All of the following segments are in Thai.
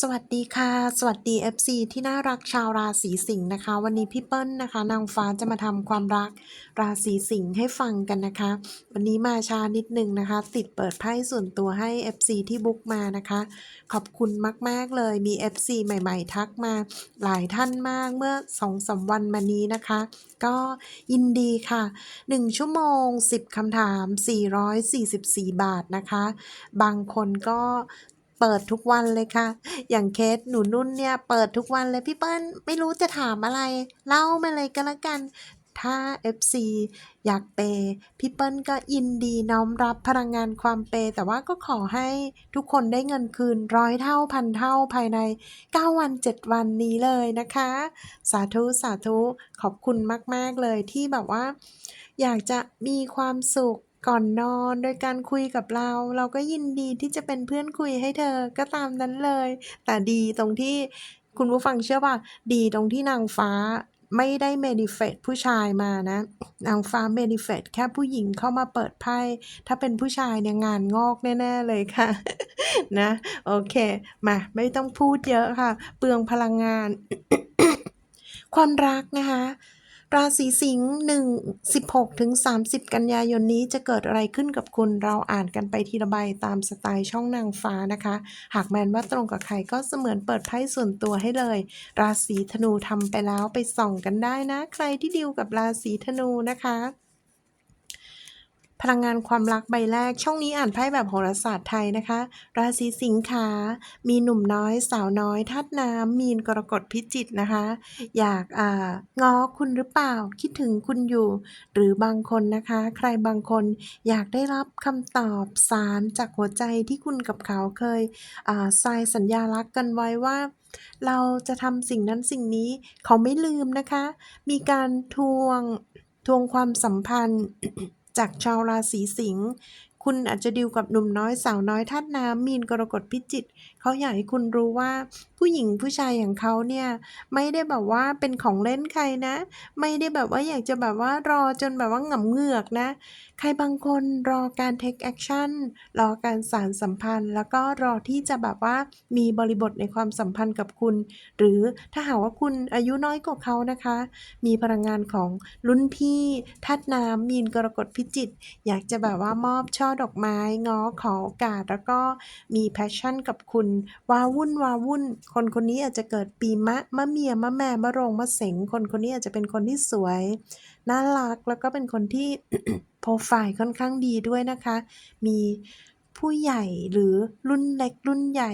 สวัสดีค่ะ สวัสดี FC ที่น่ารักชาวราศีสิงห์นะคะ วันนี้พี่เปิ้ลนะคะ นางฟ้าจะมาทำความรักราศีสิงห์ให้ฟังกันนะคะ วันนี้มาช้านิดนึงนะคะ ติดเปิดไพ่ส่วนตัวให้ FC ที่บุ๊กมานะคะ ขอบคุณมาก ๆ เลยมี FC ใหม่ ๆ ทักมาหลายท่านมากเมื่อ2อสวันมานี้นะคะ ก็ยินดีค่ะ 1 ชั่วโมง 10คำถาม 444 บาทนะคะ บางคนก็ เปิดทุกวันเลยค่ะ อย่างเคสหนูนุ่นเนี่ยเปิดทุกวันเลยพี่เปิ้ลไม่รู้จะถามอะไร เล่ามาเลยก็แล้วกัน ถ้า FC อยากเปย์พี่เปิ้ลก็ยินดีน้อมรับพลังงานความเปย์แต่ว่าก็ขอให้ทุกคนได้เงินคืนร้อยเท่าพันเท่าภายใน 9 วัน 7 วันนี้เลยนะคะ สาธุสาธุขอบคุณมาก ๆ เลยที่แบบว่า อยากจะมีความสุข ก่อนนอนโดยการคุยกับเรา เราก็ยินดีที่จะเป็นเพื่อนคุยให้เธอก็ตามนั้นเลย แต่ดีตรงที่คุณผู้ฟังเชื่อป่ะดีตรงที่นางฟ้าไม่ได้เมนิเฟตผู้ชายมานะ นางฟ้าเมนิเฟตแค่ผู้หญิงเข้ามาเปิดไพ่ ถ้าเป็นผู้ชายเนี่ยงานงอกแน่ ๆ เลยค่ะ นะ โอเค มาไม่ต้องพูดเยอะค่ะ เปลืองพลังงาน ความรักนะคะ ราศีสิงห์หนึ่งสิบหกถึงสามสิบกันยายนนี้จะเกิดอะไรขึ้นกับคุณ เราอ่านกันไปทีละใบตามสไตล์ช่องนางฟ้านะคะ หากแมนว่าตรงกับใครก็เสมือนเปิดไพ่ส่วนตัวให้เลย ราศีธนูทำไปแล้วไปส่องกันได้นะ ใครที่ดิวกับราศีธนูนะคะ พลังงานความรักใบแรก ช่องนี้อ่านไพ่แบบโหราศาสตร์ไทยนะคะ ราศีสิงค์ขามีหนุ่มน้อยสาวน้อยธาตุน้ำมีนกรกฎพิจิกนะคะ อยากอ่าง้อคุณหรือเปล่า คิดถึงคุณอยู่ หรือบางคนนะคะ ใครบางคนอยากได้รับคำตอบสารจากหัวใจที่คุณกับเขาเคยอ่าทรายสัญญารักกันไว้ว่าเราจะทำสิ่งนั้นสิ่งนี้เขาไม่ลืมนะคะ มีการทวงทวงความสัมพันธ์ จากชาวราศีสิงห์คุณอาจจะดิวกับหนุ่มน้อยสาวน้อยธาตุน้ำมีนกรกฎพิจิก เขาอยากให้คุณรู้ว่าผู้หญิงผู้ชายอย่างเขาเนี่ยไม่ได้แบบว่าเป็นของเล่นใครนะ ไม่ได้แบบว่าอยากจะแบบว่ารอจนแบบว่าหงำเหงือกนะ ใครบางคนรอการ take action รอการสารสัมพันธ์ แล้วก็รอที่จะแบบว่ามีบริบทในความสัมพันธ์กับคุณ หรือถ้าหากว่าคุณอายุน้อยกว่าเขานะคะ มีพลังงานของรุ่นพี่ทัดน้ำมีนกรกฎพิจิต อยากจะแบบว่ามอบช่อดอกไม้ง้อขอโอกาส แล้วก็มีแพชชั่นกับคุณวาวุ่นวาวุ่น คนคนนี้อาจจะเกิดปีมะมะเมียมะแม่มะโรงมะเสงคนคนนี้อาจจะเป็นคนที่สวยน่ารักแล้วก็เป็นคนที่โปรไฟล์ค่อนข้างดีด้วยนะคะ มีผู้ใหญ่หรือรุ่นเล็กรุ่นใหญ่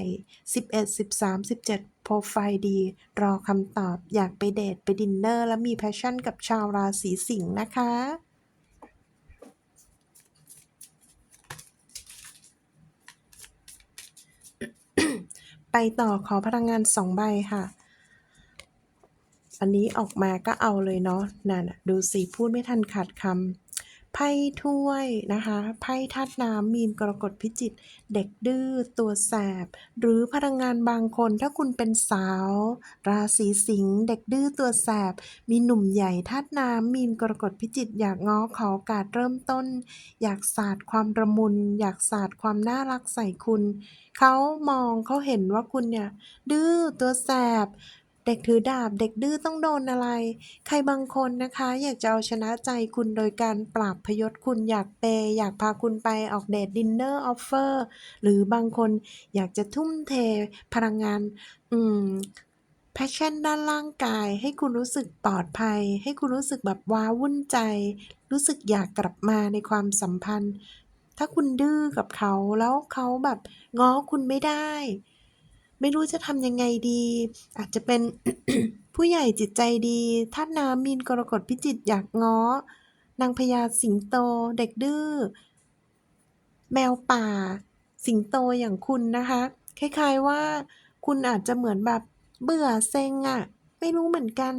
11 13 17 โปรไฟล์ดี รอคำตอบอยากไปเดทไปดินเนอร์ และมีแพชชั่นกับชาวราศีสิงห์นะคะ ไป ต่อขอพลังงานสองใบค่ะ อันนี้ออกมาก็เอาเลยเนาะนั่นน่ะดูสิพูดไม่ทันขาดคำ ไพ่ถ้วยนะคะ ไพ่ธาตุน้ำมีนกรกฎพิจิต เด็กดื้อตัวแสบ หรือพลังงานบางคนถ้าคุณเป็นสาว ราศีสิงห์เด็กดื้อตัวแสบ มีหนุ่มใหญ่ธาตุน้ำมีนกรกฎพิจิต อยากง้อขอโอกาสเริ่มต้น อยากศาสาดความระมุน อยากศาสาดความน่ารักใส่คุณ เขามองเขาเห็นว่าคุณเนี่ยดื้อตัวแสบ เด็กถือดาบเด็กดื้อต้องโดนอะไร ใครบางคนนะคะ อยากจะเอาชนะใจคุณโดยการปราบพยศคุณอยากเปยอยากพาคุณไปออกเดทดินเนอร์ออฟเฟอร์หรือบางคนอยากจะทุ่มเทพลังงาน อืมแพชชั่นด้านร่างกายให้คุณรู้สึกปลอดภัย ให้คุณรู้สึกแบบว้าวุ่นใจ รู้สึกอยากกลับมาในความสัมพันธ์ ถ้าคุณดื้อกับเขาแล้วเขาแบบง้อคุณไม่ได้ ไม่รู้จะทำยังไงดี อาจจะเป็นผู้ใหญ่จิตใจดีธาตุน้ำมีนกรกฎพิจิตอยากง้อ นางพญาสิงโตเด็กดื้อ แมวป่า สิงโตอย่างคุณนะคะ คล้ายๆว่า คุณอาจจะเหมือนแบบเบื่อเซ็งอะ่ะ ไม่รู้เหมือนกัน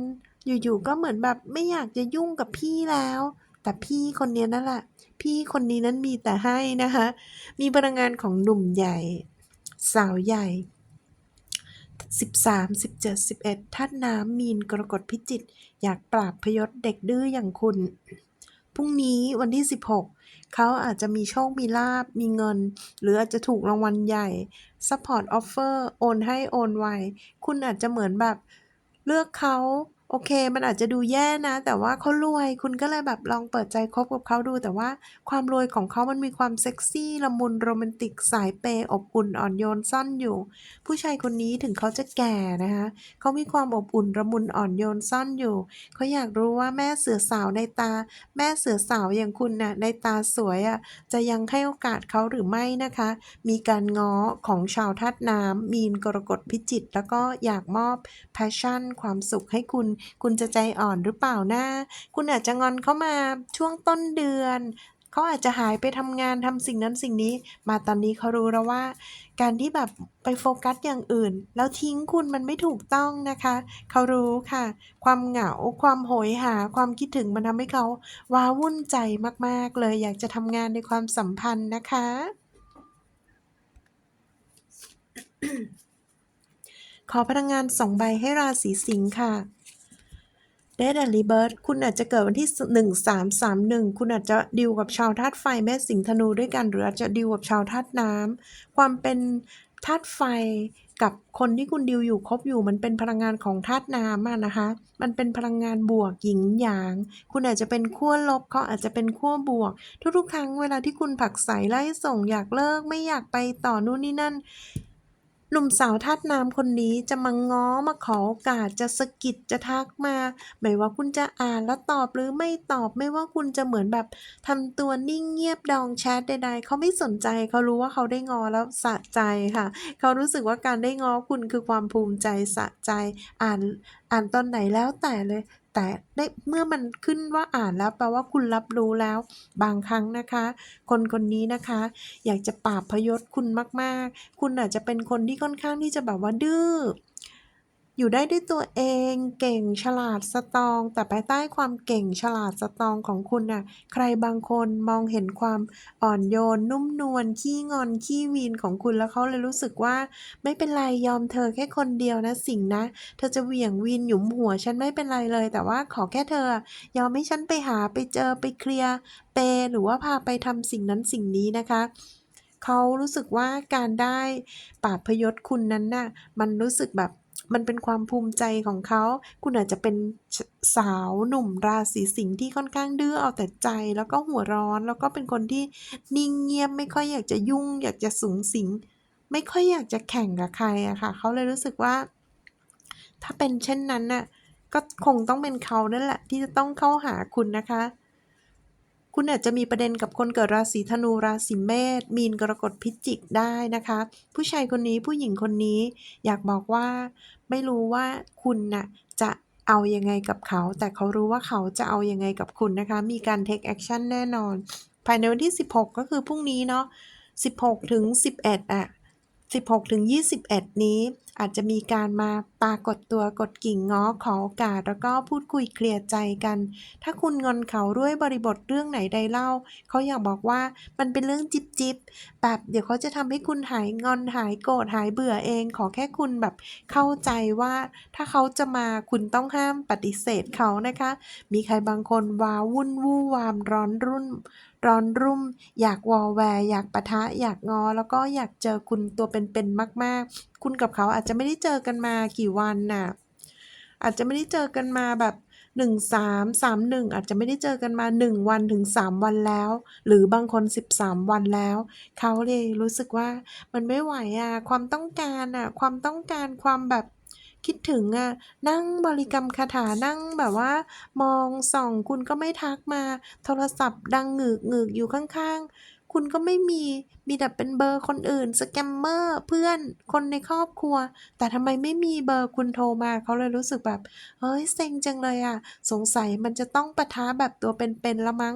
อยู่ๆก็เหมือนแบบไม่อยากจะยุ่งกับพี่แล้ว แต่พี่คนนี้นั่นแหละ พี่คนนี้นั้นมีแต่ให้นะคะ มีพลังงานของหนุ่มใหญ่ สาวใหญ่ 13 17 11ธาตุน้ำมีนกรกฎพิจิต อยากปราบพยศเด็กดื้ออย่างคุณ พรุ่งนี้วันที่ 16 เขาอาจจะมีโชค มีลาบ มีเงิน หรืออาจจะถูกรางวัลใหญ่ Support Offer โอนให้โอนไว คุณอาจจะเหมือนแบบ เลือกเขา โอเค มันอาจจะดูแย่นะ แต่ว่าเขารวยคุณก็เลยแบบลองเปิดใจคบกับเขาดู แต่ว่าความรวยของเขามันมีความเซ็กซี่ละมุนโรแมนติกสายเปย์อบอุ่นอ่อนโยนซ่อนอยู่ ผู้ชายคนนี้ถึงเขาจะแก่นะคะเขามีความอบอุ่นละมุนอ่อนโยนซ่อนอยู่เขาอยากรู้ว่าแม่เสือสาวในตา แม่เสือสาวอย่างคุณน่ะในตาสวยอะจะยังให้โอกาสเขาหรือไม่นะคะ มีการง้อของชาวธาตุน้ำมีนกรกฎพิจิกแล้วก็อยากมอบ passion ความสุขให้คุณคุณจะใจอ่อนหรือเปล่านะคุณอาจจะงอนเขามาช่วงต้นเดือนเขาอาจจะหายไปทำงานทำสิ่งนั้นสิ่งนี้ มาตอนนี้เขารู้แล้วว่า การที่แบบไปโฟกัสอย่างอื่น แล้วทิ้งคุณมันไม่ถูกต้องนะคะ เขารู้ค่ะ ความเหงาความโหยหา ความคิดถึงมันทำให้เขาว้าวุ่นใจมากๆเลย อยากจะทำงานในความสัมพันธ์นะคะ ขอพลังงาน2ใบให้ราศีสิงค์ค่ะ Death and Rebirth คุณอาจจะเกิดวันที่ 1331 คุณอาจจะดีลกับชาวธาตุไฟแม่สิงห์ธนูด้วยกัน หรืออาจจะดีลกับชาวธาตุน้ำความเป็นธาตุไฟกับคนที่คุณดีลอยู่คบอยู่มันเป็นพลังงานของธาตุน้ำอะนะคะ มันเป็นพลังงานบวกหยินหยาง คุณอาจจะเป็นขั้วลบเขาอาจจะเป็นขั้วบวก ทุกๆ ครั้งเวลาที่คุณผลักไสไล่ส่งอยากเลิกไม่อยากไปต่อนู่นนี่นั่น หนุ่มสาวธาตุน้ำคนนี้จะมาง้อมาขอโอกาสจะสะกิดจะทักมา ไม่ว่าคุณจะอ่านแล้วตอบหรือไม่ตอบไม่ว่าคุณจะเหมือนแบบทำตัวนิ่งเงียบดองแชทใด ๆ เขาไม่สนใจเขารู้ว่าเขาได้งอแล้วสะใจค่ะ เขารู้สึกว่าการได้งอคุณคือความภูมิใจสะใจอ่านอ่านตอนไหนแล้วแต่เลย แต่ได้เมื่อมันขึ้นว่าอ่านแล้วแปลว่าคุณรับรู้แล้ว บางครั้งนะคะ คนคนนี้นะคะ อยากจะปราบพยศคุณมาก ๆ คุณอาจจะเป็นคนที่ค่อนข้างที่จะแบบว่าดื้อ อยู่ได้ด้วยตัวเอง เก่งฉลาดสตรอง แต่ภายใต้ความเก่งฉลาดสตรองของคุณน่ะ ใครบางคนมองเห็นความอ่อนโยน นุ่มนวลขี้งอนขี้วีนของคุณแล้วเขาเลยรู้สึกว่า ไม่เป็นไรยอมเธอแค่คนเดียวนะสิงนะ เธอจะเหวี่ยงวีนหยุมหัวฉันไม่เป็นไรเลย แต่ว่าขอแค่เธออยอมให้ฉันไปหาไปเจอไปเคลียร์เปย์หรือว่าพาไปทำสิ่งนั้นสิ่งนี้นะคะเขารู้สึกว่าการได้ปราพยศคุณนั้นน่ะมันรู้สึกแบบ มันเป็นความภูมิใจของเขา คุณอาจจะเป็นสาวหนุ่มราศีสิงห์ที่ค่อนข้างดื้อเอาแต่ใจ แล้วก็หัวร้อน แล้วก็เป็นคนที่นิ่งเงียบไม่ค่อยอยากจะยุ่ง อยากจะสุงสิง ไม่ค่อยอยากจะแข่งกับใครอะค่ะ เขาเลยรู้สึกว่า ถ้าเป็นเช่นนั้นน่ะ ก็คงต้องเป็นเขานั่นแหละที่จะต้องเข้าหาคุณนะคะ คุณอาจจะมีประเด็นกับคนเกิดราศีธนูราศีเมษมีนกรกฎพิจิกได้นะคะ ผู้ชายคนนี้ผู้หญิงคนนี้อยากบอกว่า ไม่รู้ว่าคุณน่ะจะเอายังไงกับเขา แต่เขารู้ว่าเขาจะเอายังไงกับคุณนะคะ มีการ take action แน่นอน ภายในวันที่ 16 ก็คือพรุ่งนี้เนาะ16 ถึง 11 อะ 16 ถึง 21 นี้ อาจจะมีการมาปรากฏตัวกดกิ่งง้อขอโอกาส แล้วก็พูดคุยเคลียร์ใจกัน ถ้าคุณงอนเขาด้วยบริบทเรื่องไหนใดเล่า เขาอยากบอกว่ามันเป็นเรื่องจิ๊บแบบเดี๋ยวเขาจะทำให้คุณหายงอนหายโกรธหายเบื่อเอง ขอแค่คุณแบบเข้าใจว่า ถ้าเขาจะมาคุณต้องห้ามปฏิเสธเขานะคะ มีใครบางคนว้าวุ่นวู่วามร้อนรุ่นร้อนรุ่ม อยากวอแวร์ อยากปะทะ อยากง้อแล้วก็อยากเจอคุณตัวเป็นๆมาก ๆ คุณกับเขาอาจจะไม่ได้เจอกันมากี่วันน่ะอาจจะไม่ได้เจอกันมาแบบ1331อาจจะไม่ได้เจอกันมา1วันถึง3วันแล้ว หรือบางคน13วันแล้ว เขาเลยรู้สึกว่ามันไม่ไหวอะความต้องการอะความต้องการความแบบคิดถึงอะนั่งบริกรรมคาถานั่งแบบว่า มองส่องคุณก็ไม่ทักมา โทรศัพท์ดังหงึกๆอยู่ข้างๆ คุณก็ไม่มี มีแต่เป็นเบอร์คนอื่น สแกมเมอร์เพื่อนคนในครอบครัว แต่ทำไมไม่มีเบอร์คุณโทรมาเขาเลยรู้สึกแบบ เฮ้ยเซ็งจังเลยอะสงสัยมันจะต้องปะท้าแบบตัวเป็นๆแล้วมั้ง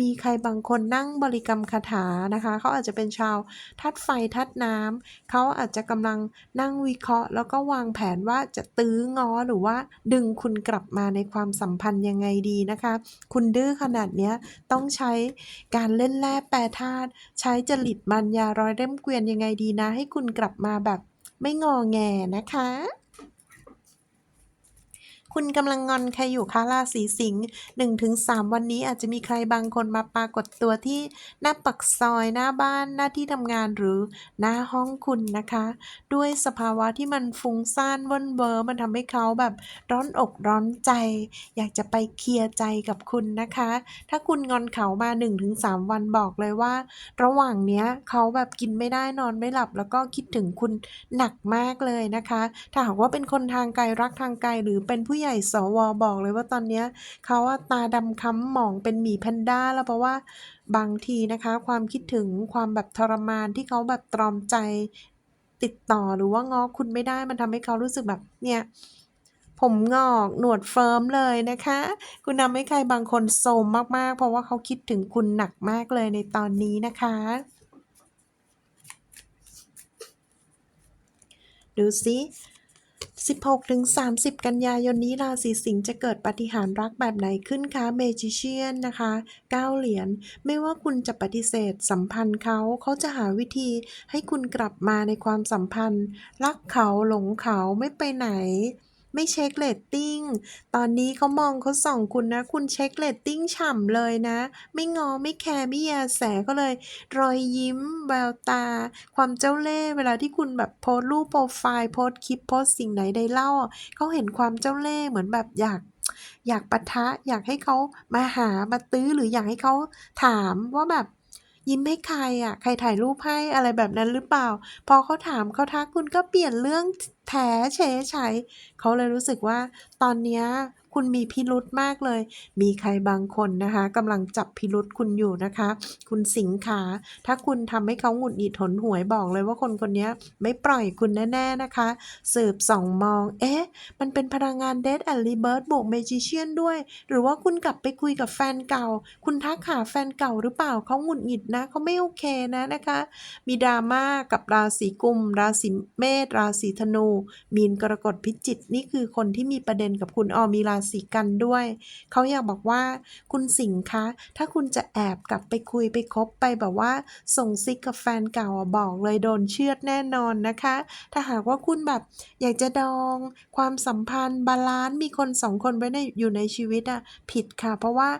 มีใครบางคนนั่งบริกรรมคาถานะคะ เขาอาจจะเป็นชาวธาตุไฟธาตุน้ำเขาอาจจะกำลังนั่งวิเคราะห์ แล้วก็วางแผนว่าจะตื้อง้อหรือว่าดึงคุณกลับมาในความสัมพันธ์ยังไงดีนะคะ คุณดื้อขนาดเนี้ยต้องใช้การเล่นแร่แปรธาตุใช้จริตมารยาร้อยเล่มเกวียนยังไงดีนะ ให้คุณกลับมาแบบไม่งอแงนะคะ คุณกำลังงอนใครอยู่คะราศีสิงห์1-3วันนี้อาจจะมีใครบางคนมาปรากฏตัวที่หน้าปักซอยหน้าบ้านหน้าที่ทำงานหรือหน้าห้องคุณนะคะ ด้วยสภาวะที่มันฟุ้งซ่านเว่นเวอร์มันทำให้เขาแบบร้อนอกร้อนใจ อยากจะไปเคลียร์ใจกับคุณนะคะ ถ้าคุณงอนเขามา1-3วันบอกเลยว่า ระหว่างเนี้ยเขาแบบกินไม่ได้นอนไม่หลับ แล้วก็คิดถึงคุณหนักมากเลยนะคะ ถ้าหากว่าเป็นคนทางไกลรักทางไกลหรือเป็นผู้ใหญ่สวบอกเลยว่าตอนนี้เขาตาดำค้ำหมองเป็นหมีแพนด้าแล้วเพราะว่าบางทีนะคะ ความคิดถึงความแบบทรมานที่เขาแบบตรอมใจติดต่อหรือว่าง้อคุณไม่ได้มันทำให้เขารู้สึกแบบเนี่ยผมงอกหนวดเฟิร์มเลยนะคะ คุณทำให้ใครบางคนโทมมากๆ เพราะว่าเขาคิดถึงคุณหนักมากเลยในตอนนี้นะคะ ดูสิ 16ถึง30 กันยายนนี้ราศีสิงห์จะเกิดปฏิหารรักแบบไหนขึ้นคะเมจิเชียนนะคะ9เหรียญไม่ว่าคุณจะปฏิเสธสัมพันธ์เขาเขาจะหาวิธีให้คุณกลับมาในความสัมพันธ์ รักเขาหลงเขาไม่ไปไหน ไม่เช็คเรตติ้ง ตอนนี้เขามองเขาส่องคุณนะ คุณเช็คเรตติ้งฉ่ำเลยนะ ไม่งอไม่แคร์ไม่แยแสก็เลย รอยยิ้ม แววตา ความเจ้าเล่ห์เวลาที่คุณแบบโพสรูปโปรไฟล์โพสคลิปโพสสิ่งไหนใดเล่าเขาเห็นความเจ้าเล่ห์เหมือนแบบอยากอยากปะทะอยากให้เขามาหามาตื้อหรืออยากให้เขาถามว่าแบบ ยิ้มให้ใครอะ ใครถ่ายรูปให้อะไรแบบนั้นหรือเปล่า พอเขาถามเขาทักคุณก็เปลี่ยนเรื่องแถเฉยเขาเลยรู้สึกว่าตอนเนี้ย คุณมีพิรุธมากเลย มีใครบางคนนะคะกำลังจับพิรุธคุณอยู่นะคะ คุณสิงขา ถ้าคุณทำให้เขาหงุดหงิดหนหวยบอกเลยว่าคนคนนี้ไม่ปล่อยคุณแน่ๆนะคะ สืบส่องมอง เอ๊ะ มันเป็นพลังงานเดทแอนด์รีเบิร์ดบวกเมจิเชียนด้วย หรือว่าคุณกลับไปคุยกับแฟนเก่า คุณทักหาแฟนเก่าหรือเปล่าเขาหงุดหงิดนะเขาไม่โอเคนะนะคะ มีดราม่ากับราศีกุม ราศีเมษราศีธนู มีนกรกฎพิจิกนี่คือคนที่มีประเด็นกับคุณออมีราศีกันด้วย เขาอยากบอกว่าคุณสิงห์คะ ถ้าคุณจะแอบกลับไปคุยไปคบไปแบบว่า ส่งซิกกับแฟนเก่าบอกเลยโดนเชือดแน่นอนนะคะ ถ้าหากว่าคุณแบบอยากจะดอง ความสัมพันธ์บาลานซ์มีคนสองคนไว้ในอยู่ในชีวิตอะผิดค่ะ เพราะว่า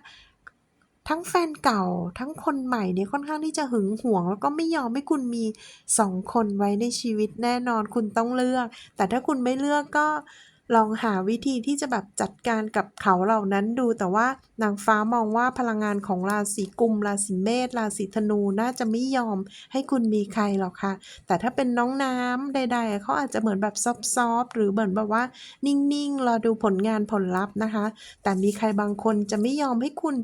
ทั้งแฟนเก่าทั้งคนใหม่เนี่ยค่อนข้างที่จะหึงหวง แล้วก็ไม่ยอมให้คุณมีสองคนไว้ในชีวิตแน่นอนคุณต้องเลือก แต่ถ้าคุณไม่เลือกก็ ลองหาวิธีที่จะแบบจัดการกับเขาเหล่านั้นดู แต่ว่านางฟ้ามองว่าพลังงานของราศีกุม ราศีเมษ ราศีธนูน่าจะไม่ยอมให้คุณมีใครหรอกค่ะ แต่ถ้าเป็นน้องน้ำใด ๆ เขาอาจจะเหมือนแบบซอฟๆหรือเหมือนแบบว่า นิ่งๆ รอดูผลงานผลลัพธ์นะคะ แต่มีใครบางคนจะไม่ยอมให้คุณ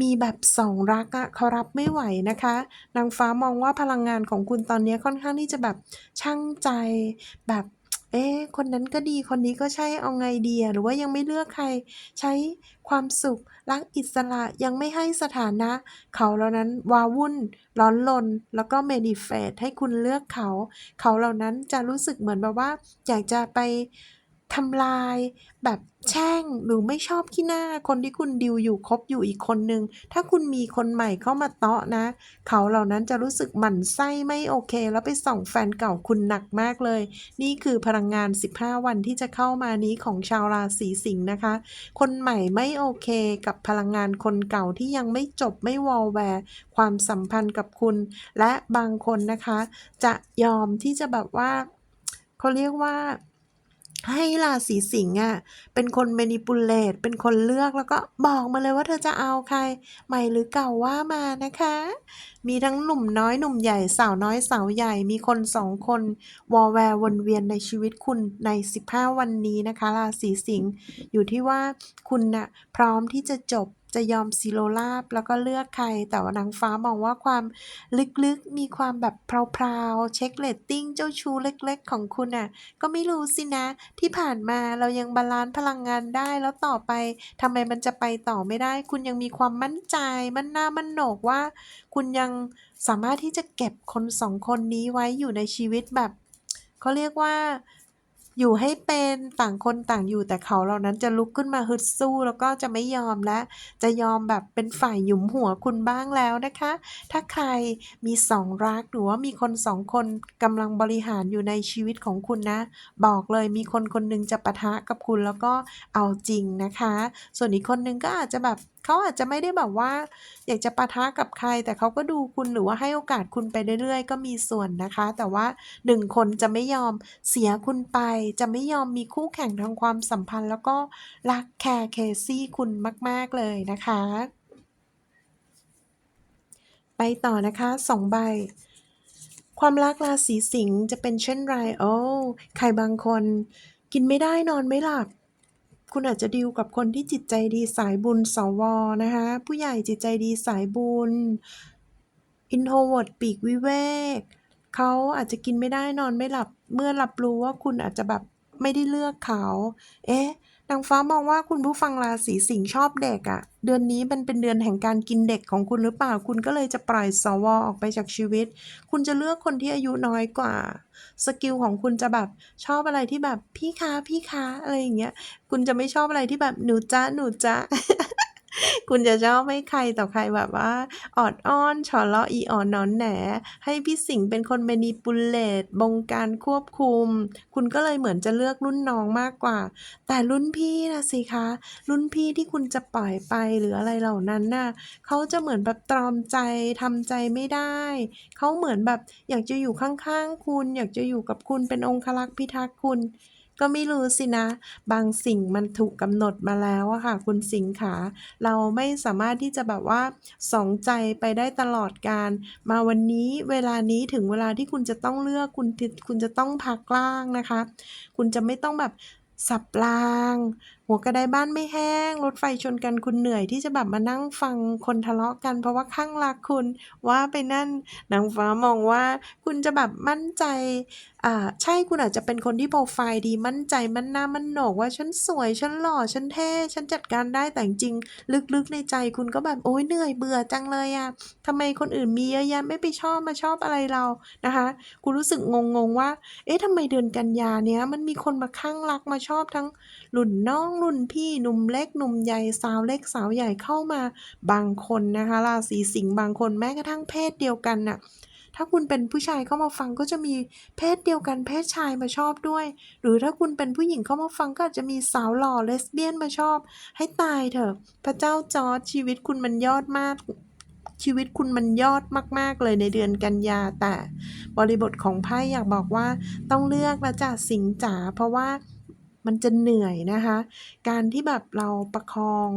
มีแบบสองรักอะเขารับไม่ไหวนะคะ นางฟ้ามองว่าพลังงานของคุณตอนนี้ค่อนข้างที่จะแบบช่างใจแบบ เอ๊ะคนนั้นก็ดีคนนี้ก็ใช่เอาไงดีอะหรือว่ายังไม่เลือกใคร ใช้ความสุขรักอิสระยังไม่ให้สถานะ เขาเหล่านั้นวาวุ่น ร้อนลน แล้วก็เมดิเฟตให้คุณเลือกเขา เขาเหล่านั้นจะรู้สึกเหมือนแบบว่า อยากจะไป ทำลายแบบแช่งหรือไม่ชอบขี้หน้าคนที่คุณดีลอยู่คบอยู่อีกคนหนึ่งถ้าคุณมีคนใหม่เข้ามาเตาะนะ เขาเหล่านั้นจะรู้สึกหมั่นไส้ไม่โอเค แล้วไปส่องแฟนเก่าคุณหนักมากเลย นี่คือพลังงาน 15 วันที่จะเข้ามานี้ของชาวราศีสิงห์นะคะ คนใหม่ไม่โอเคกับพลังงานคนเก่าที่ยังไม่จบไม่วอลแวร์ความสัมพันธ์กับคุณ และบางคนนะคะ จะยอมที่จะแบบว่าเขาเรียกว่า ให้ราศีสิงห์อะเป็นคนเมนิปูเลตเป็นคนเลือกแล้วก็บอกมาเลยว่าเธอจะเอาใคร ใหม่หรือเก่าว่ามานะคะ มีทั้งหนุ่มน้อยหนุ่มใหญ่สาวน้อยสาวใหญ่ มีคนสองคน วอลแวร์วนเวียนในชีวิตคุณใน 15 วันนี้นะคะ ราศีสิงห์อยู่ที่ว่าคุณน่ะพร้อมที่จะจบจะยอมซีโรราบแล้วก็เลือกใคร แต่ว่านางฟ้ามองว่าความลึกๆ มีความแบบพราวๆเช็คเรตติ้งเจ้าชู้เล็กๆ ของคุณน่ะ ก็ไม่รู้สินะ ที่ผ่านมาเรายังบาลานซ์พลังงานได้แล้วต่อไปทำไมมันจะไปต่อไม่ได้ คุณยังมีความมั่นใจ มั่นหน้ามั่นโหนกว่า คุณยังสามารถที่จะเก็บคนสองคนนี้ไว้อยู่ในชีวิตแบบเขาเรียกว่า อยู่ให้เป็นต่างคนต่างอยู่แต่เขาเหล่านั้นจะลุกขึ้นมาฮึดสู้ แล้วก็จะไม่ยอมและ จะยอมแบบเป็นฝ่ายหยุมหัวคุณบ้างแล้วนะคะ ถ้าใครมีสองรักหรือว่ามีคนสองคนกำลังบริหารอยู่ในชีวิตของคุณนะ บอกเลยมีคนคนหนึงจะปะทะกับคุณแล้วก็เอาจริงนะคะ ส่วนอีกคนหนึงก็อาจจะแบบ เขาอาจจะไม่ได้แบบว่า อยากจะปะทะกับใคร แต่เขาก็ดูคุณหรือว่าให้โอกาสคุณไปเรื่อยๆ ก็มีส่วนนะคะ แต่ว่าหนึ่งคนจะไม่ยอมเสียคุณไป จะไม่ยอมมีคู่แข่งทางความสัมพันธ์ แล้วก็รักแคร์เคซี่คุณมาก ๆเลยนะคะ ไปต่อนะคะสองใบความรักราศีสิงห์จะเป็นเช่นไรโอ้ใครบางคน กินไม่ได้นอนไม่หลับ คุณอาจจะดีลกับคนที่จิตใจดีสายบุญสวนะคะ ผู้ใหญ่จิตใจดีสายบุญอินโทรเวิร์ดปีกวิเวกเขาอาจจะกินไม่ได้นอนไม่หลับเมื่อรับรู้ว่าคุณอาจจะแบบไม่ได้เลือกเขา เอ๊ะ นางฟ้ามองว่าคุณผู้ฟังราศีสิงห์ชอบเด็กอะเดือนนี้มันเป็นเดือนแห่งการกินเด็กของคุณหรือเปล่า คุณก็เลยจะปล่อยสวออกไปจากชีวิต คุณจะเลือกคนที่อายุน้อยกว่า สกิลของคุณจะแบบชอบอะไรที่แบบพี่คะพี่คะอะไรอย่างเงี้ย คุณจะไม่ชอบอะไรที่แบบหนูจ้าหนูจ้า คุณจะชอบให้ใครต่อใครแบบว่าออดอ้อนฉอเลาะอีอ่อนนอนแหน ให้พี่สิงห์เป็นคน manipulate บงการควบคุม คุณก็เลยเหมือนจะเลือกรุ่นน้องมากกว่า แต่รุ่นพี่นะสิคะ รุ่นพี่ที่คุณจะปล่อยไปหรืออะไรเหล่านั้นน่ะเขาจะเหมือนแบบตรอมใจทำใจไม่ได้ เขาเหมือนแบบอยากจะอยู่ข้างๆคุณ อยากจะอยู่กับคุณเป็นองครักษ์พิทักษ์คุณ ก็ไม่รู้สินะ บางสิ่งมันถูกกำหนดมาแล้วอะค่ะ คุณสิงขาเราไม่สามารถที่จะแบบว่าสองใจไปได้ตลอดการ มาวันนี้เวลานี้ถึงเวลาที่คุณจะต้องเลือกคุณคุณจะต้องพักล่างนะคะ คุณจะไม่ต้องแบบสับลาง หัวกระไดบ้านไม่แห้ง รถไฟชนกันคุณเหนื่อยที่จะแบบมานั่งฟังคนทะเลาะกัน เพราะว่าข้างรักคุณว่าไปนั่นนางฟ้ามองว่าคุณจะแบบมั่นใจอ่าใช่คุณอาจจะเป็นคนที่โปรไฟล์ดีมั่นใจมั่นหน้ามั่นโหนกว่าฉันสวยฉันหล่อฉันเท่ฉันจัดการได้แต่จริงลึกๆในใจคุณก็แบบโอ๊ยเหนื่อยเบื่อจังเลยอะทำไมคนอื่นมีเยอะแยะไม่ไปชอบมาชอบอะไรเรานะคะ คุณรู้สึกงงๆว่า เอ๊ะทำไมเดือนกันยาเนี้ยมันมีคนมาข้างรักมาชอบทั้งรุ่นน้องรุ่นพี่หนุ่มเล็กหนุ่มใหญ่สาวเล็กสาวใหญ่เข้ามาบางคนนะคะราศีสิงห์บางคนแม้กระทั่งเพศเดียวกันน่ะถ้าคุณเป็นผู้ชายเข้ามาฟังก็จะมีเพศเดียวกันเพศชายมาชอบด้วย หรือถ้าคุณเป็นผู้หญิงเข้ามาฟังก็อาจจะมีสาวหล่อเลสเบี้ยนมาชอบ ให้ตายเถอะ พระเจ้าจอร์ชีวิตคุณมันยอดมาก ชีวิตคุณมันยอดมาก ๆ เลยในเดือนกันยาแต่บริบทของไพ่อยากบอกว่าต้องเลือกล้วจ้ะสิงห์จ๋าเพราะว่า มันจะเหนื่อยนะคะ การที่แบบเราประคอง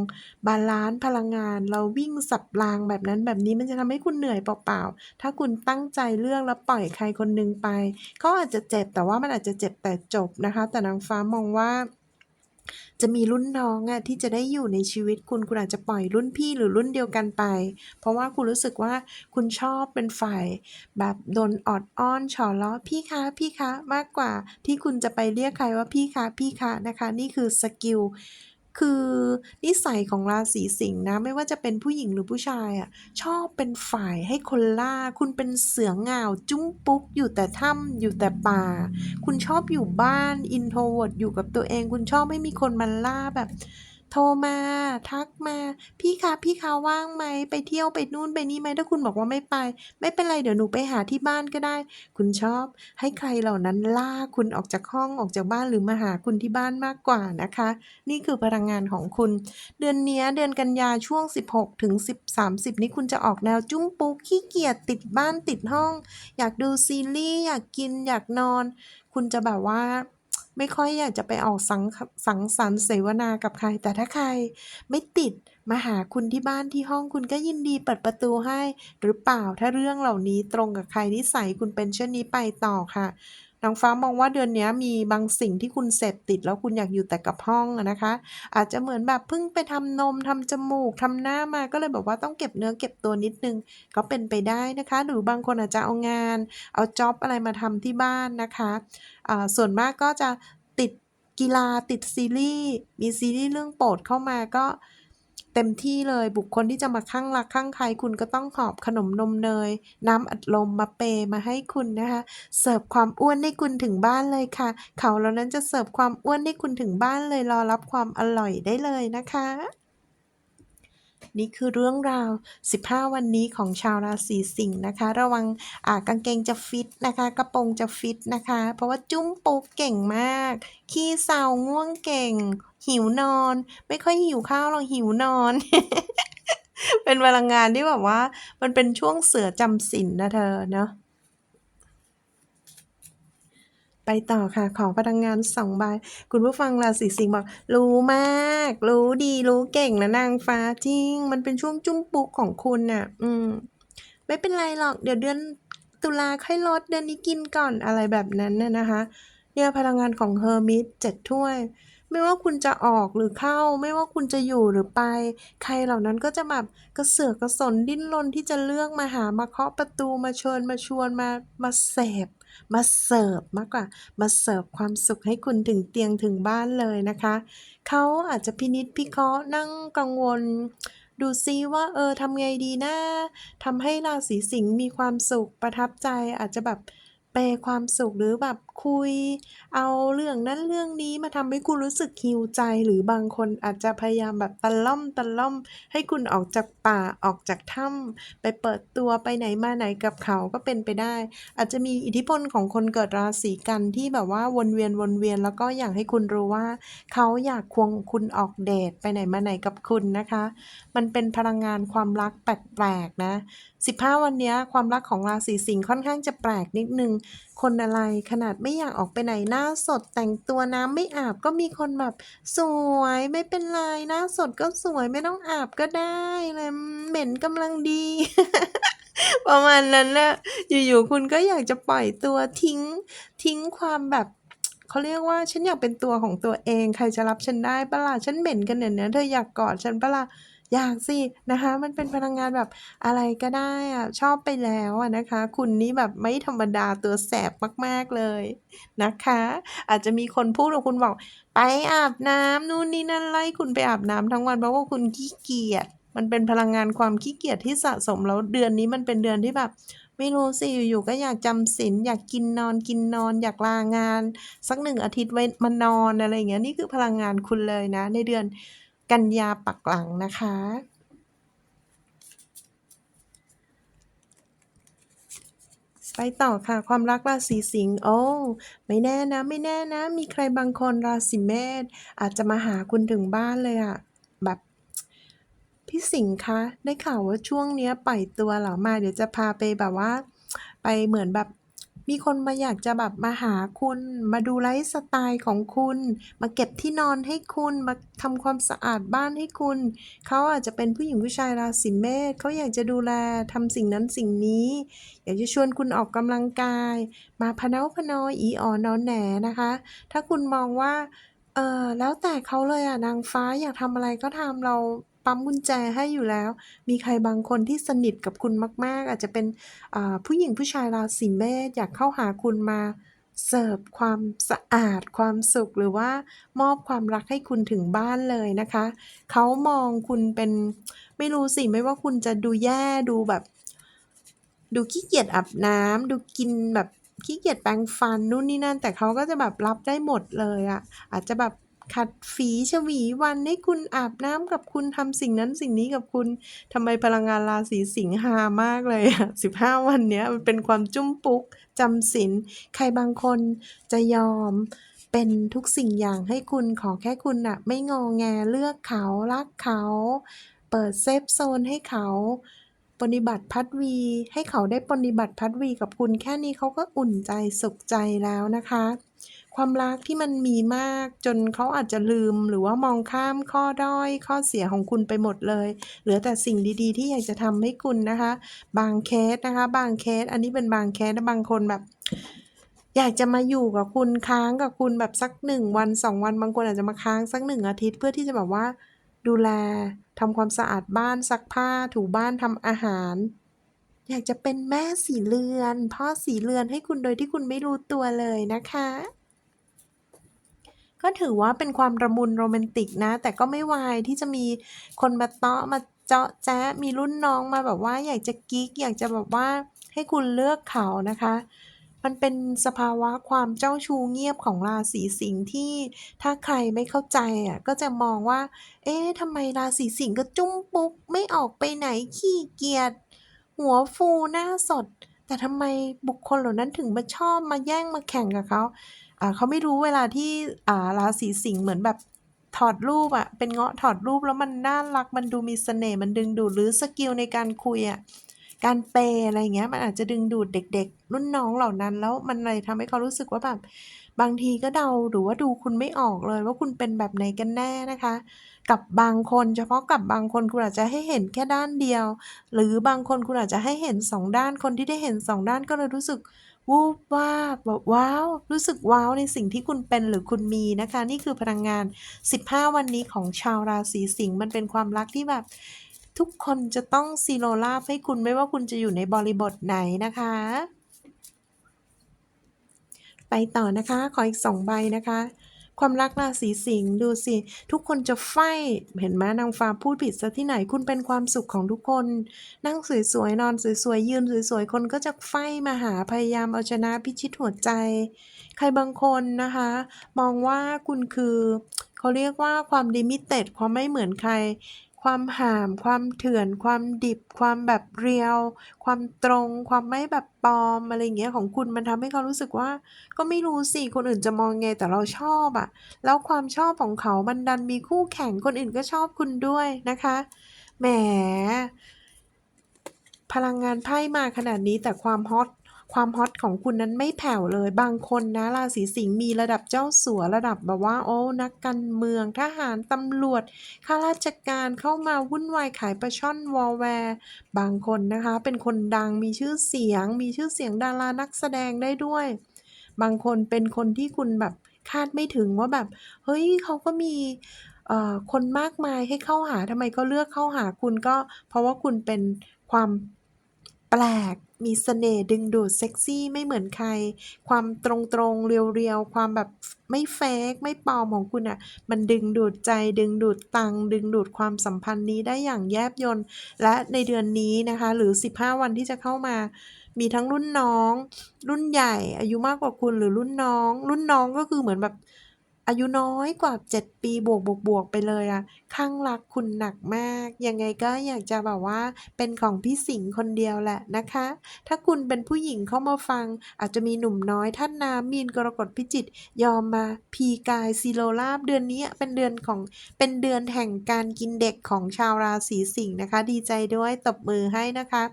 บาลานซ์พลังงาน เราวิ่งสับรางแบบนั้นแบบนี้มันจะทำให้คุณเหนื่อยเปล่าๆ ถ้าคุณตั้งใจเลือกแล้วปล่อยใครคนหนึ่งไปเขาอาจจะเจ็บแต่ว่ามันอาจจะเจ็บแต่จบนะคะ แต่นางฟ้ามองว่า จะมีรุ่นน้องอะที่จะได้อยู่ในชีวิตคุณคุณอาจจะปล่อยรุ่นพี่หรือรุ่นเดียวกันไป เพราะว่าคุณรู้สึกว่าคุณชอบเป็นฝ่าย แบบโดนออดอ้อนฉอเลาะพี่คะพี่คะมากกว่าที่คุณจะไปเรียกใครว่าพี่คะพี่คะนะคะ นี่คือสกิล คือนิสัยของราศีสิงห์นะ ไม่ว่าจะเป็นผู้หญิงหรือผู้ชายอะชอบเป็นฝ่ายให้คนล่า คุณเป็นเสือเหงาจุ้งปุ๊ก อยู่แต่ถ้ำอยู่แต่ป่า คุณชอบอยู่บ้านอินโทรเวิร์ดอยู่กับตัวเอง คุณชอบไม่มีคนมาล่าแบบ โทรมา ทักมา พี่คะพี่คะว่างไหมไปเที่ยวไปนู่นไปนี่ไหมถ้าคุณบอกว่าไม่ไป ไม่เป็นไรเดี๋ยวหนูไปหาที่บ้านก็ได้ คุณชอบ ให้ใครเหล่านั้นล่าคุณออกจากห้องออกจากบ้านหรือมาหาคุณที่บ้านมากกว่านะคะ นี่คือพลังงานของคุณ เดือนเนี้ยเดือนกันยาช่วง 16ถึง10 30 นี้คุณจะออกแนวจุ้งปุ๊กขี้เกียจติดบ้านติดห้อง อยากดูซีรีส์อยากกินอยากนอน คุณจะแบบว่า ไม่ค่อยอยากจะไปออกสังสังสรรค์เสวนากับใคร แต่ถ้าใครไม่ติดมาหาคุณที่บ้านที่ห้องคุณก็ยินดีเปิดประตูให้ หรือเปล่าถ้าเรื่องเหล่านี้ตรงกับใครนิสัยคุณเป็นเช่นนี้ไปต่อค่ะ นางฟ้ามองว่าเดือนนี้มีบางสิ่งที่คุณเสพติดแล้วคุณอยากอยู่แต่กับห้องนะคะ อาจจะเหมือนแบบเพิ่งไปทำนมทำจมูกทำหน้ามาก็เลยบอกว่าต้องเก็บเนื้อเก็บตัวนิดนึงก็เป็นไปได้นะคะ หรือบางคนอาจจะเอางาน เอาจ็อบอะไรมาทำที่บ้านนะคะอ่าส่วนมากก็จะติดกีฬาติดซีรีส์มีซีรีส์เรื่องโปรดเข้ามาก็ ต็มที่เลยบุคคลที่จะมาข้างรักข้างใครคุณก็ต้องหอบขนมนมเนย น้ำอัดลมมาเปย์มาให้คุณนะคะ เสิร์ฟความอ้วนให้คุณถึงบ้านเลยค่ะ เขาเหล่านั้นจะเสิร์ฟความอ้วนให้คุณถึงบ้านเลยรอรับความอร่อยได้เลยนะคะนี่คือเรื่องราว 15 วันนี้ของชาวราศีสิงห์นะคะ ระวังอ่ากางเกงจะฟิตนะคะ กระโปรงจะฟิตนะคะ เพราะว่าจุ้มปุกเก่งมาก ขี้เศร้าง่วงเก่ง หิวนอน ไม่ค่อยหิวข้าวหรอกหิวนอน เป็นพลังงานที่แบบว่า มันเป็นช่วงเสือจำศีลนะเธอเนาะไปต่อค่ะ ของพลังงาน2ใบคุณผู้ฟังราศีสิงห์บอก รู้มาก รู้ดีรู้เก่งนะนางฟ้าจริง มันเป็นช่วงจุ้มปุ๊กของคุณน่ะ อืม ไม่เป็นไรหรอก เดี๋ยวเดือนตุลาค่อยลดเดือนนี้กินก่อนอะไรแบบนั้นน่ะนะคะ เนี่ยพลังงานของ Hermit 7ถ้วย ไม่ว่าคุณจะออกหรือเข้า ไม่ว่าคุณจะอยู่หรือไป ใครเหล่านั้นก็จะแบบกระเสือกกระสนดิ้นรนที่จะเลือกมาหามาเคาะประตูมาเชิญมาชวนมามาเสพมาเสิร์ฟมากกว่า มาเสิร์ฟความสุขให้คุณถึงเตียงถึงบ้านเลยนะคะ เขาอาจจะพินิจพิเคราะห์นั่งกังวล ดูซิว่าเออทำไงดีนะทำให้ราศีสิงห์มีความสุขประทับใจอาจจะแบบเปย์ความสุขหรือแบบ คุย เอาเรื่องนั้นเรื่องนี้มาทำให้คุณรู้สึก heal ใจ หรือบางคนอาจจะพยายามแบบตะล่อมๆให้คุณออกจากป่าออกจากถ้ำไปเปิดตัวไปไหนมาไหนกับเขาก็เป็นไปได้ อาจจะมีอิทธิพลของคนเกิดราศีกันที่แบบว่าวนเวียนๆแล้วก็อยากให้คุณรู้ว่า เขาอยากควงคุณออกเดตไปไหนมาไหนกับคุณนะคะ มันเป็นพลังงานความรักแปลกๆนะ15 วันนี้ความรักของราศีสิงห์ค่อนข้างจะแปลกนิดนึง คนอะไรขนาดไม่อยากออกไปไหนหน้าสดแต่งตัวน้ำไม่อาบก็มีคนแบบ สวยไม่เป็นไรหน้าสดก็สวยไม่ต้องอาบก็ได้อะไรอืมเหม็นกำลังดี ประมาณนั้นแหละอยู่ๆคุณก็อยากจะปล่อยตัวทิ้ง ทิ้งความแบบเขาเรียกว่าฉันอยากเป็นตัวของตัวเอง ใครจะรับฉันได้เปล่าล่ะฉันเหม็นขนาดเนี้ยเธออยากกอดฉันเปล่าล่ะ อยากสินะคะ มันเป็นพลังงานแบบอะไรก็ได้อะชอบไปแล้วอะนะคะ คุณนี่แบบไม่ธรรมดาตัวแสบมากๆเลยนะคะ อาจจะมีคนพูดกับคุณบอก ไปอาบน้ำนู่นนี่นั่นไล่คุณไปอาบน้ำทั้งวันเพราะว่าคุณขี้เกียจมันเป็นพลังงานความขี้เกียจที่สะสมแล้วเดือนนี้มันเป็นเดือนที่แบบไม่รู้สิอยู่ๆก็อยากจำศีลอยากกินนอนกินนอน อยากลางาน สัก1อาทิตย์ไว้มานอนอะไรอย่างเงี้ยนี่คือพลังงานคุณเลยนะ ในเดือน กันยาปักหลังนะคะ ไปต่อค่ะ ความรักราศีสิงห์โอ้ไม่แน่นะ ไม่แน่นะ มีใครบางคนราศีเมษอาจจะมาหาคุณถึงบ้านเลยอะแบบพี่สิงห์คะได้ข่าวว่าช่วงเนี้ยปล่อยตัวเหรอ?มา เดี๋ยวจะพาไปแบบว่า ไปเหมือนแบบ มีคนมาอยากจะแบบมาหาคุณ มาดูไลฟ์สไตล์ของคุณ มาเก็บที่นอนให้คุณ มาทำความสะอาดบ้านให้คุณ เขาอาจจะเป็นผู้หญิงผู้ชายราศีเมษเขาอยากจะดูแลทำสิ่งนั้นสิ่งนี้ อยากจะชวนคุณออกกำลังกาย มาพเนาพนออีอ๋อนอนแหนนะคะ ถ้าคุณมองว่าเออแล้วแต่เขาเลยอะนางฟ้าอยากทำอะไรก็ทำเรา ปั๊มกุญแจให้อยู่แล้ว มีใครบางคนที่สนิทกับคุณมาก ๆ อาจจะเป็นผู้หญิงผู้ชายราศีเมษอยากเข้าหาคุณมาเสิร์ฟความสะอาดความสุขหรือว่ามอบความรักให้คุณถึงบ้านเลยนะคะ เขามองคุณเป็นไม่รู้สิไม่ว่าคุณจะดูแย่ดูแบบ ดูขี้เกียจอาบน้ำดูกินแบบขี้เกียจแปรงฟันนู่นนี่นั่น แต่เขาก็จะแบบรับได้หมดเลยอะอาจจะแบบ ขัดฝีฉวีวันให้คุณอาบน้ำกับคุณทำสิ่งนั้นสิ่งนี้กับคุณทำไมพลังงานราศีสิงห์ฮามากเลยอะ15วันเนี้ยมันเป็นความจุ้มปุ๊กจำศีลใครบางคนจะยอมเป็นทุกสิ่งอย่างให้คุณขอแค่คุณน่ะไม่งอแงเลือกเขารักเขา เปิดเซฟโซนให้เขาปฏิบัติพัดวี ให้เขาได้ปฏิบัติพัดวีกับคุณแค่นี้เขาก็อุ่นใจสุขใจแล้วนะคะ ความรักที่มันมีมากจนเขาอาจจะลืมหรือว่ามองข้ามข้อด้อย ข้อเสียของคุณไปหมดเลย เหลือแต่สิ่งดีๆ ที่อยากจะทำให้คุณนะคะ บางเคสนะคะ บางเคส อันนี้เป็นบางเคสนะบางคนแบบอยากจะมาอยู่กับคุณค้างกับคุณแบบสัก1วัน2วันบางคนอาจจะมาค้างสัก1อาทิตย์เพื่อที่จะแบบว่า ดูแลทำความสะอาดบ้านซักผ้าถูบ้านทำอาหาร อยากจะเป็นแม่ศรีเรือนพ่อศรีเรือนให้คุณโดยที่คุณไม่รู้ตัวเลยนะคะ ก็ถือว่าเป็นความระมุนโรแมนติกนะ แต่ก็ไม่วายที่จะมีคนมาเตาะมาเจาะแจ๊ะมีรุ่นน้องมาแบบว่าอยากจะกิ๊กอยากจะแบบว่าให้คุณเลือกเขานะคะ มันเป็นสภาวะความเจ้าชู้เงียบของราศีสิงห์ที่ถ้าใครไม่เข้าใจอะก็จะมองว่า เอ๊ะทำไมราศีสิงห์ก็จุ้มปุ๊กไม่ออกไปไหนขี้เกียจหัวฟูหน้าสด แต่ทำไมบุคคลเหล่านั้นถึงมาชอบมาแย่งมาแข่งกับเขา เขาไม่รู้เวลาที่อ่าราศีสิงห์เหมือนแบบถอดรูปอะเป็นเงาะถอดรูปแล้วมันน่ารักมันดูมีเสน่ห์มันดึงดูดหรือสกิลในการคุยอะการเปย์อะไรเงี้ยมันอาจจะดึงดูดเด็ก ๆ รุ่นน้องเหล่านั้น แล้วมันเลยทำให้เขารู้สึกว่าแบบบางทีก็เดาหรือว่าดูคุณไม่ออกเลย ว่าคุณเป็นแบบไหนกันแน่นะคะ กับบางคนเฉพาะกับบางคนคุณอาจจะให้เห็นแค่ด้านเดียว หรือบางคนคุณอาจจะให้เห็นสองด้านคนที่ได้เห็นสองด้านก็เลยรู้สึก วูบวาบแบบว้าว รู้สึกว้าวในสิ่งที่คุณเป็นหรือคุณมีนะคะ นี่คือพลังงาน 15 วันนี้ของชาวราศีสิงห์มันเป็นความรักที่แบบทุกคนจะต้องซีโรลาบให้คุณไม่ว่าคุณจะอยู่ในบริบทไหนนะคะ ไปต่อนะคะ ขออีกสองใบนะคะ ความรักราศีสิงห์ดูสิ ทุกคนจะไฟเห็นไหมนางฟ้าพูดผิดซะที่ไหนคุณเป็นความสุขของทุกคน นั่งสวยๆนอนสวยๆยืนสวยๆคนก็จะไฟมาหาพยายามเอาชนะพิชิตหัวใจ ใครบางคนนะคะ มองว่าคุณคือเขาเรียกว่าความดิมิเต็ดความไม่เหมือนใคร ความห่าม ความเถื่อน ความดิบ ความแบบเรียว ความตรง ความไม่แบบปลอมอะไรเงี้ยของคุณมันทำให้เขารู้สึกว่า ก็ไม่รู้สิคนอื่นจะมองไงแต่เราชอบอะ แล้วความชอบของเขามันดันมีคู่แข่งคนอื่นก็ชอบคุณด้วยนะคะแหมพลังงานไพ่มาขนาดนี้แต่ความฮอต ความฮอตของคุณนั้นไม่แผ่วเลย บางคนนะราศีสิงห์มีระดับเจ้าสัวระดับแบบว่า โอ้ นักการเมือง ทหาร ตำรวจ ข้าราชการเข้ามาวุ่นวายขายปลาช่อนวอลแวร์ บางคนนะคะ เป็นคนดังมีชื่อเสียง มีชื่อเสียงดารานักแสดงได้ด้วย บางคนเป็นคนที่คุณแบบคาดไม่ถึงว่าแบบ เฮ้ยเขาก็มีเอ่อคนมากมายให้เข้าหาทำไมเขาเลือกเข้าหาคุณก็ เพราะว่าคุณเป็นความ แปลก มีเสน่ห์ดึงดูดเซ็กซี่ไม่เหมือนใคร ความตรงๆเรียวๆ ความแบบไม่เฟกไม่ปลอมของคุณอะ่ะ มันดึงดูดใจดึงดูดตัง ดึงดูดความสัมพันธ์นี้ได้อย่างแยบยลและในเดือนนี้นะคะ หรือ 15 วันที่จะเข้ามา มีทั้งรุ่นน้อง รุ่นใหญ่ อายุมากกว่าคุณหรือรุ่นน้อง รุ่นน้องก็คือเหมือนแบบ อายุน้อยกว่า 7 ปีบวกบวกบวกไปเลยอะข้างรักคุณหนักมาก ยังไงก็อยากจะแบบว่าเป็นของพี่สิงห์คนเดียวแหละนะคะ ถ้าคุณเป็นผู้หญิงเข้ามาฟัง อาจจะมีหนุ่มน้อยท่านน้ำมีนกรกฎพิจิตยอมมาพีกายซีโรลาบเดือนนี้เป็นเดือนของเป็นเดือนแห่งการกินเด็กของชาวราศีสิงห์นะคะ ดีใจด้วยตบมือให้นะคะ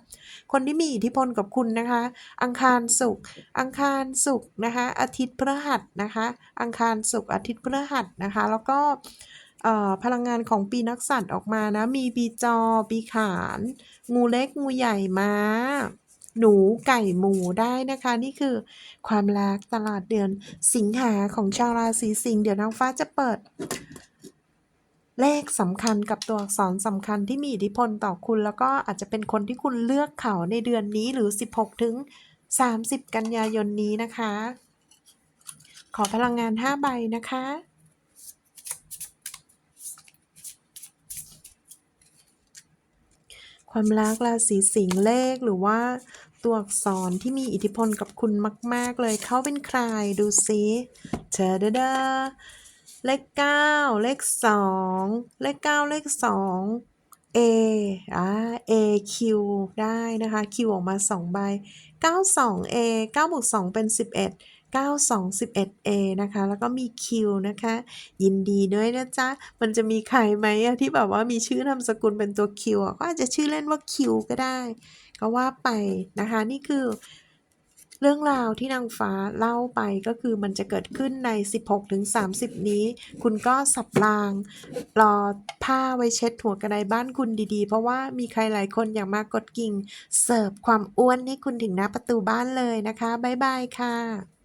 คนที่มีอิทธิพลกับคุณนะคะ อังคารศุกอังคารศุกนะคะ อาทิตย์พฤหัสนะคะ อังคารศุกอาทิตย์ทิศพฤหัสนะคะ แล้วก็พลังงานของปีนักสัตว์ออกมานะ มีปีจอ ปีขาน งูเล็ก งูใหญ่ม้า หนูไก่หมูได้นะคะ นี่คือความรักตลาดเดือนสิงหาของชาวราศีสิงห์เดี๋ยวนางฟ้าจะเปิด เลขสำคัญกับตัวอักษรสำคัญที่มีอิทธิพลต่อคุณ แล้วก็อาจจะเป็นคนที่คุณเลือกเขาในเดือนนี้หรือ 16 ถึง 30 กันยายนนี้นะคะ ขอพลังงาน 5 ใบนะคะ ความรักราศีสิงห์เลขหรือว่าตัวอักษรที่มีอิทธิพลกับคุณมาก ๆ เลยเขาเป็นใครดูซิเธอเดดาเลขเก้าเลขสองเลขเก้าเลขสอง A อ่า A Q ได้นะคะ Q ออกมา 2 ใบ 92 A 9บวก2เป็น 11 92 11 A นะคะ แล้วก็มี Q นะคะ ยินดีด้วยนะจ๊ะ มันจะมีใครไหมอะที่แบบว่ามีชื่อนามสกุลเป็นตัว Q อะก็อาจจะชื่อเล่นว่า Q ก็ได้ ก็ว่าไปนะคะ นี่คือเรื่องราวที่นางฟ้าเล่าไปก็คือมันจะเกิดขึ้นใน 16-30 นี้ คุณก็สับราง รอผ้าไว้เช็ดหัวกระไดบ้านคุณดีๆ เพราะว่ามีใครหลายคนอยากมากดกิ่ง เสิร์ฟความอ้วนให้คุณถึงหน้าประตูบ้านเลยนะคะ บ๊ายบายค่ะ